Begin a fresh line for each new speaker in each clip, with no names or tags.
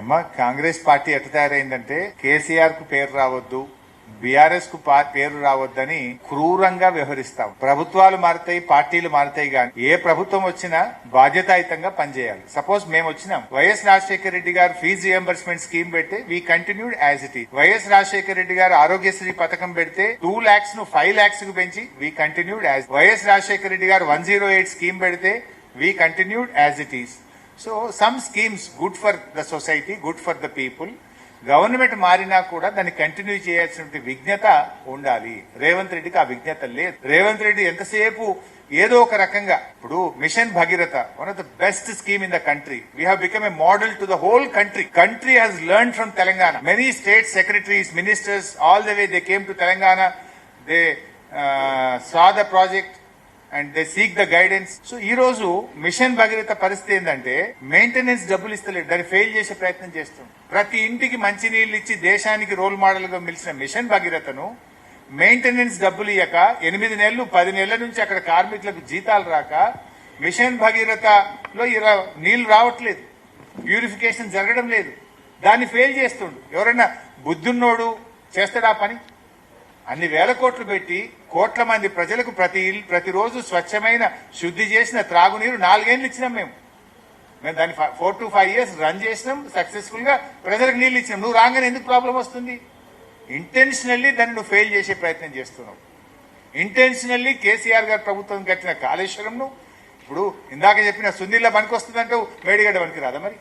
అమ్మ కాంగ్రెస్ పార్టీ ఎట్ట తయారైందంటే కేసీఆర్కు పేరు రావద్దు బీఆర్ఎస్కు పేరు రావద్దని క్రూరంగా వ్యవహరిస్తాం. ప్రభుత్వాలు మారుతాయి పార్టీలు మారుతాయి కానీ ఏ ప్రభుత్వం వచ్చినా బాధ్యతాయుతంగా పనిచేయాలి. సపోజ్ మేము వచ్చినాం. YS Rajasekhara Reddy garu fee reimbursement scheme పెడితే వీ కంటిన్యూడ్ యాజ్ ఇట్ ఈ వైఎస్ రాజశేఖర రెడ్డి గారు ఆరోగ్యశ్రీ పథకం పెడితే టూ లాక్స్ను ఫైవ్ లాక్స్కు పెంచి we continued as YS Rajasekhara Reddy garu one zero eight scheme పెడితే we continued as it is so some schemes good for the society good for the people government మారినా కూడా దాన్ని కంటిన్యూ చేయాల్సిన విజ్ఞత ఉండాలి. రేవంత్ రెడ్డికి ఆ విజ్ఞత లేదు. రేవంత్ రెడ్డి ఎంతసేపు ఏదో ఒక రకంగా ఇప్పుడు mission Bhagiratha one of the best scheme in the country we became a model to the whole country country has learn from Telangana many state secretaries ministers all the way they came to Telangana they saw the project and they seek the guidance so ఈ రోజు machine Bhagiratha పరిస్థితి ఏంటంటే maintenance డబ్బులు ఇస్తలేదు దాన్ని fail చేసే ప్రయత్నం చేస్తుంది ప్రతి ఇంటికి మంచి నీళ్ళు ఇచ్చి దేశానికి రోల్ మోడల్గా మిలిచిన మిషన్ భగీరథను మెయింటెనెన్స్ డబ్బులు ఇయ్యక ఎనిమిది నెలలు పది నెలల నుంచి అక్కడ కార్మికులకు జీతాలు రాక మిషన్ భగీరథలో ఇలా నీళ్ళు రావట్లేదు. ప్యూరిఫికేషన్ జరగడం లేదు. దాన్ని ఫెయిల్ చేస్తుండు. ఎవరైనా బుద్ధున్నోడు చేస్తాడా పని? అన్ని వేల కోట్లు పెట్టి కోట్ల మంది ప్రజలకు ప్రతి ప్రతిరోజు స్వచ్ఛమైన శుద్ధి చేసిన త్రాగునీరు నాలుగేళ్ళు ఇచ్చినాం మేము. మేము దాన్ని four to five years run చేసినాం సక్సెస్ఫుల్గా ప్రజలకు నీళ్ళు ఇచ్చినాం. నువ్వు రాగానే ఎందుకు ప్రాబ్లం వస్తుంది? ఇంటెన్షనల్లీ దాన్ని నువ్వు ఫెయిల్ చేసే ప్రయత్నం చేస్తున్నావు. ఇంటెన్షనల్లీ కేసీఆర్ గారు ప్రభుత్వం కట్టిన కాళేశ్వరంను ఇప్పుడు ఇందాక చెప్పిన సునీళ్ళ పనికి వస్తుందంటే మేడిగడ్డ పనికి రాదా మరి?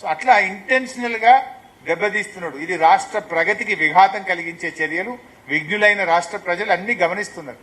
సో అట్లా ఇంటెన్షనల్గా దెబ్బతీస్తున్నాడు. ఇది రాష్ట్ర ప్రగతికి విఘాతం కలిగించే చర్యలు విఘ్నులైన రాష్ట్ర ప్రజలు అన్ని గమనిస్తున్నారు.